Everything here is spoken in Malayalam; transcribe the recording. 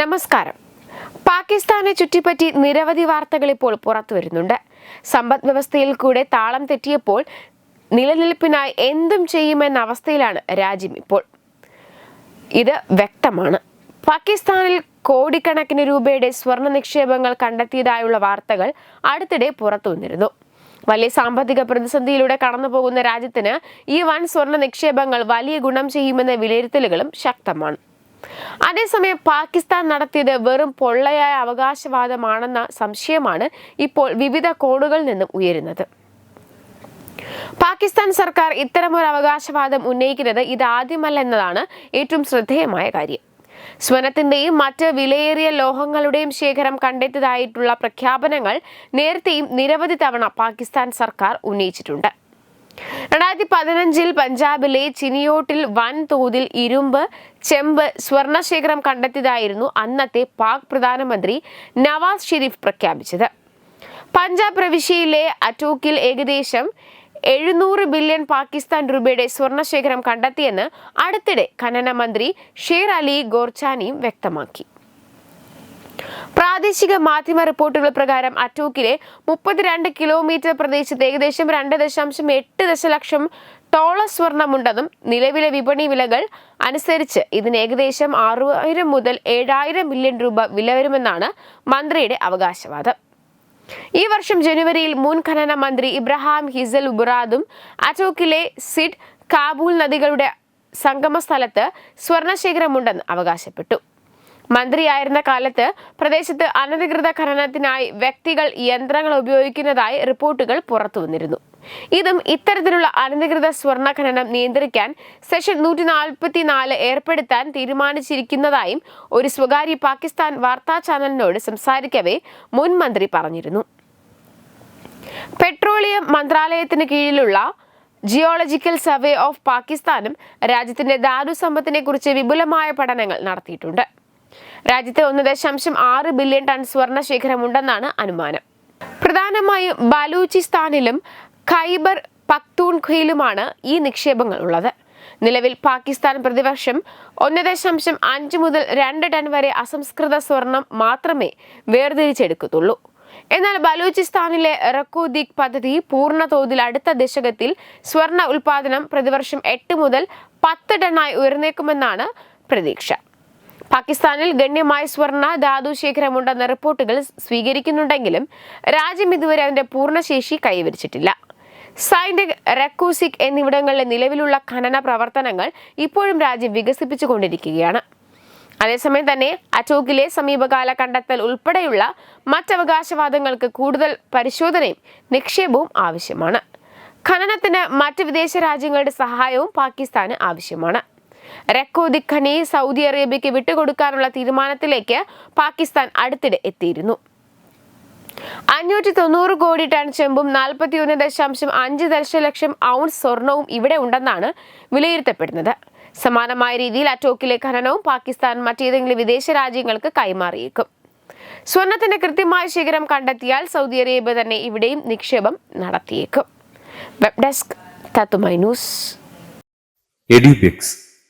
നമസ്കാരം. പാകിസ്ഥാനെ ചുറ്റിപ്പറ്റി നിരവധി വാർത്തകൾ ഇപ്പോൾ പുറത്തു വരുന്നുണ്ട്. സമ്പദ് വ്യവസ്ഥയിൽ കൂടെ താളം തെറ്റിയപ്പോൾ നിലനിൽപ്പിനായി എന്തും ചെയ്യുമെന്ന അവസ്ഥയിലാണ് രാജ്യം ഇപ്പോൾ. ഇത് വ്യക്തമാണ്. പാകിസ്ഥാനിൽ കോടിക്കണക്കിന് രൂപയുടെ സ്വർണ നിക്ഷേപങ്ങൾ കണ്ടെത്തിയതായുള്ള വാർത്തകൾ അടുത്തിടെ പുറത്തു വന്നിരുന്നു. വലിയ സാമ്പത്തിക പ്രതിസന്ധിയിലൂടെ കടന്നുപോകുന്ന രാജ്യത്തിന് ഈ വൻ സ്വർണ നിക്ഷേപങ്ങൾ വലിയ ഗുണം ചെയ്യുമെന്ന വിലയിരുത്തലുകളും ശക്തമാണ്. അതേസമയം പാകിസ്ഥാൻ നടത്തിയത് വെറും പൊള്ളയായ അവകാശവാദമാണെന്ന സംശയമാണ് ഇപ്പോൾ വിവിധ കോണുകളിൽ നിന്നും ഉയരുന്നത്. പാകിസ്ഥാൻ സർക്കാർ ഇത്തരമൊരു അവകാശവാദം ഉന്നയിക്കുന്നത് ഇതാദ്യമല്ല എന്നതാണ് ഏറ്റവും ശ്രദ്ധേയമായ കാര്യം. സ്വനത്തിന്റെയും മറ്റ് വിലയേറിയ ലോഹങ്ങളുടെയും ശേഖരം കണ്ടെത്തിയതായിട്ടുള്ള പ്രഖ്യാപനങ്ങൾ നേരത്തെയും നിരവധി തവണ പാകിസ്ഥാൻ സർക്കാർ ഉന്നയിച്ചിട്ടുണ്ട്. രണ്ടായിരത്തി പതിനഞ്ചിൽ പഞ്ചാബിലെ ചിനിയോട്ടിൽ വൻതോതിൽ ഇരുമ്പ് ചെമ്പ് സ്വർണശേഖരം കണ്ടെത്തിയതായിരുന്നു അന്നത്തെ പാക് പ്രധാനമന്ത്രി നവാസ് ഷെരീഫ് പ്രഖ്യാപിച്ചത്. പഞ്ചാബ് പ്രവിശ്യയിലെ അറ്റോക്കിൽ ഏകദേശം എഴുന്നൂറ് ബില്യൺ പാകിസ്ഥാൻ രൂപയുടെ സ്വർണശേഖരം കണ്ടെത്തിയെന്ന് അടുത്തിടെ ഖനന മന്ത്രി ഷേർ അലി ഗോർച്ചാനിയും വ്യക്തമാക്കി. പ്രാദേശിക മാധ്യമ റിപ്പോർട്ടുകൾ പ്രകാരം അറ്റൂക്കിലെ മുപ്പത്തിരണ്ട് കിലോമീറ്റർ പ്രദേശത്ത് ഏകദേശം രണ്ട് ദശാംശം എട്ട് ദശലക്ഷം ടോള സ്വർണമുണ്ടെന്നും നിലവിലെ വിപണി വിലകൾ അനുസരിച്ച് ഇതിന് ഏകദേശം ആറായിരം മുതൽ ഏഴായിരം മില്യൺ രൂപ വില വരുമെന്നാണ് മന്ത്രിയുടെ അവകാശവാദം. ഈ വർഷം ജനുവരിയിൽ മുൻ ഖനന മന്ത്രി ഇബ്രഹാം ഹിസൽ ഉബുറാദും അറ്റോക്കിലെ സിഡ് കാബൂൾ നദികളുടെ സംഗമ സ്ഥലത്ത് സ്വർണശേഖരമുണ്ടെന്ന് അവകാശപ്പെട്ടു. മന്ത്രിയായിരുന്ന കാലത്ത് പ്രദേശത്ത് അനധികൃത ഖനനത്തിനായി വ്യക്തികൾ യന്ത്രങ്ങൾ ഉപയോഗിക്കുന്നതായി റിപ്പോർട്ടുകൾ പുറത്തുവന്നിരുന്നു ഇതും ഇത്തരത്തിലുള്ള അനധികൃത സ്വർണ ഖനനം നിയന്ത്രിക്കാൻ സെഷൻ നൂറ്റി നാൽപ്പത്തിനാല് ഏർപ്പെടുത്താൻ തീരുമാനിച്ചിരിക്കുന്നതായും ഒരു സ്വകാര്യ പാകിസ്ഥാൻ വാർത്താ ചാനലിനോട് സംസാരിക്കവേ മുൻ മന്ത്രി പറഞ്ഞിരുന്നു. പെട്രോളിയം മന്ത്രാലയത്തിന് കീഴിലുള്ള ജിയോളജിക്കൽ സർവേ ഓഫ് പാകിസ്ഥാനും രാജ്യത്തിന്റെ ധാതു സമ്പത്തിനെക്കുറിച്ച് വിപുലമായ പഠനങ്ങൾ നടത്തിയിട്ടുണ്ട്. രാജ്യത്ത് ഒന്ന് ദശാംശം ആറ് ബില്യൺ ടൺ സ്വർണ ശേഖരമുണ്ടെന്നാണ് അനുമാനം. പ്രധാനമായും ബലൂചിസ്ഥാനിലും ഖൈബർ പക്തൂൺഖയിലുമാണ് ഈ നിക്ഷേപങ്ങൾ ഉള്ളത്. നിലവിൽ പാകിസ്ഥാൻ പ്രതിവർഷം ഒന്ന് ദശാംശം അഞ്ച് മുതൽ രണ്ട് ടൺ വരെ അസംസ്കൃത സ്വർണം മാത്രമേ വേർതിരിച്ചെടുക്കത്തുള്ളൂ. എന്നാൽ ബലൂചിസ്ഥാനിലെ റക്കോദിക് പദ്ധതി പൂർണ തോതിൽ അടുത്ത ദശകത്തിൽ സ്വർണ ഉൽപാദനം പ്രതിവർഷം എട്ട് മുതൽ പത്ത് ടണ്ണായി ഉയർന്നേക്കുമെന്നാണ് പ്രതീക്ഷ. പാകിസ്ഥാനിൽ ഗണ്യമായ സ്വർണ ധാതു ശേഖരമുണ്ടെന്ന റിപ്പോർട്ടുകൾ സ്വീകരിക്കുന്നുണ്ടെങ്കിലും രാജ്യം ഇതുവരെ അതിന്റെ പൂർണശേഷി കൈവരിച്ചിട്ടില്ല. സൈൻഡിക് റക്കൂസിക് എന്നിവിടങ്ങളിലെ നിലവിലുള്ള ഖനന പ്രവർത്തനങ്ങൾ ഇപ്പോഴും രാജ്യം വികസിപ്പിച്ചുകൊണ്ടിരിക്കുകയാണ്. അതേസമയം തന്നെ അറ്റോക്കിലെ സമീപകാല കണ്ടെത്തൽ ഉൾപ്പെടെയുള്ള മറ്റവകാശവാദങ്ങൾക്ക് കൂടുതൽ പരിശോധനയും നിക്ഷേപവും ആവശ്യമാണ്. ഖനനത്തിന് മറ്റ് വിദേശ രാജ്യങ്ങളുടെ സഹായവും പാകിസ്ഥാന് ആവശ്യമാണ്. റെക്കോദി ഖനി സൗദി അറേബ്യയ്ക്ക് വിട്ടുകൊടുക്കാനുള്ള തീരുമാനത്തിലേക്ക് പാകിസ്ഥാൻ അടുത്തിടെ എത്തിയിരുന്നു. അഞ്ഞൂറ്റി തൊണ്ണൂറ് കോടി ടൺ ചെമ്പും നാൽപ്പത്തി ഒന്ന് ദശാംശം അഞ്ച് ദശലക്ഷം ഔൺസ് സ്വർണവും ഇവിടെ ഉണ്ടെന്നാണ് വിലയിരുത്തപ്പെടുന്നത്. സമാനമായ രീതിയിൽ അറ്റോക്കിലെ ഖനനവും പാകിസ്ഥാൻ മറ്റേതെങ്കിലും വിദേശ രാജ്യങ്ങൾക്ക് കൈമാറിയേക്കും. സ്വർണത്തിന്റെ കൃത്യമായ ശേഖരം കണ്ടെത്തിയാൽ സൗദി അറേബ്യ തന്നെ ഇവിടെയും നിക്ഷേപം നടത്തിയേക്കും. വെബ് ഡെസ്ക് തത്തുമൈ news.